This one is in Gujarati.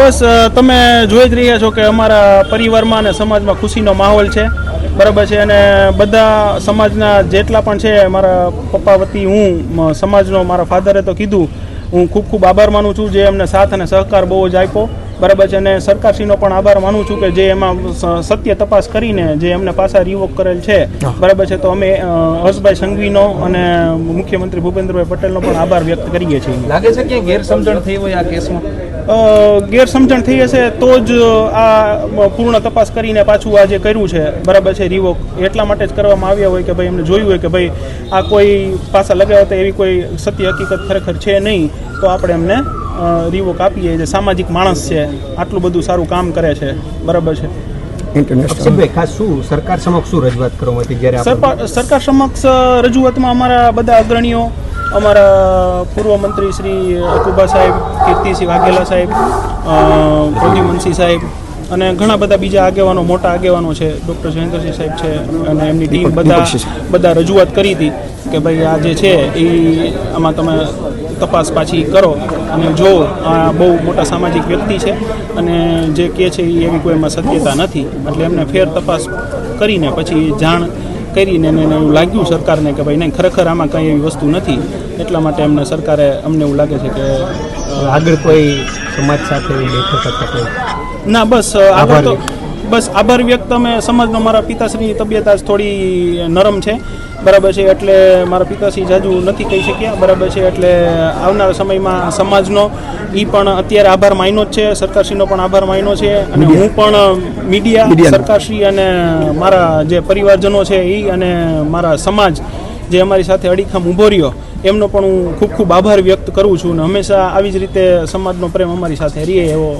બસ તમે જોઈ જ રહ્યા છો કે અમારા પરિવારમાં અને સમાજમાં ખુશીનો માહોલ છે. બરાબર છે, અને બધા સમાજના જેટલા પણ છે, મારા પપ્પા વતી હું સમાજનો મારા ફાધરે તો કીધું, હું ખૂબ ખૂબ આભાર માનું છું જે એમને સાથ અને સહકાર બહુ જ આપ્યો. બરાબર છે. અને સરકારશ્રીનો પણ આભાર માનું છું કે જે એમાં સત્ય તપાસ કરીને જે એમને પાછા રિવોક કરેલ છે. બરાબર છે. તો અમે હર્ષભાઈ સંઘવીનો અને મુખ્યમંત્રી ભૂપેન્દ્રભાઈ પટેલનો પણ આભાર વ્યક્ત કરીએ છીએ. લાગે છે કે ગેરસમજણ થઈ હોય આ કેસમાં? ગેરસમજણ થઈ હશે તો જ આ પૂર્ણ તપાસ કરીને પાછું આ જે કર્યું છે બરાબર છે રિવોક એટલા માટે જ કરવામાં આવ્યા હોય કે ભાઈ એમને જોયું હોય કે ભાઈ આ કોઈ પાસા લગાવ્યા હતા એવી કોઈ સત્ય હકીકત ખરેખર છે નહીં તો આપણે એમને રિવોક આપીએ જે સામાજિક માણસ છે આટલું બધું સારું કામ કરે છે. બરાબર છે. શું સરકાર સમક્ષ શું રજૂઆત કરવામાં હતી જ્યારે સરકાર સમક્ષ રજૂઆતમાં અમારા બધા અગ્રણીઓ અમારા પૂર્વ મંત્રી શ્રી અકુબા સાહેબ કીર્તિસિંહ વાઘેલા સાહેબ પ્રદ્યુમનસિંહ સાહેબ અને ઘણા બધા બીજા આગેવાનો મોટા આગેવાનો છે. ડૉક્ટર જયેન્દ્રસિંહ સાહેબ છે અને એમની ટીમ બધા બધા રજૂઆત કરી હતી. કે ભાઈ આ જે છે એ આમાં તમે તપાસ પાછી કરો અને જો આ બહુ મોટા સામાજિક વ્યક્તિ છે અને જે કહે છે એ એવી કોઈ એમાં સત્યતા નથી એટલે એમને ફેર તપાસ કરીને પછી જાણ કરીને એને એવું લાગ્યું સરકારને કે ભાઈ નહીં ખરેખર આમાં કંઈ એવી વસ્તુ નથી એટલા માટે એમને સરકારે અમને એવું લાગે છે કે આગળ કોઈ સમાજ સાથે બેઠક ના બસ આગળ તો બસ આભાર વ્યક્ત. અમે સમાજનો મારા પિતાશ્રીની તબિયત આજ થોડી નરમ છે. બરાબર છે એટલે મારા પિતાશ્રી જાજુ નથી કહી શક્યા. બરાબર છે એટલે આવનારા સમયમાં સમાજનો એ પણ અત્યારે આભાર માન્યો જ છે. સરકારશ્રીનો પણ આભાર માન્યો છે. અને હું પણ મીડિયા સરકારશ્રી અને મારા જે પરિવારજનો છે એ અને મારા સમાજ જે અમારી સાથે અડીખમ ઊભો રહ્યો એમનો પણ હું ખૂબ ખૂબ આભાર વ્યક્ત કરું છું. અને હંમેશા આવી જ રીતે સમાજનો પ્રેમ અમારી સાથે રહે એવો.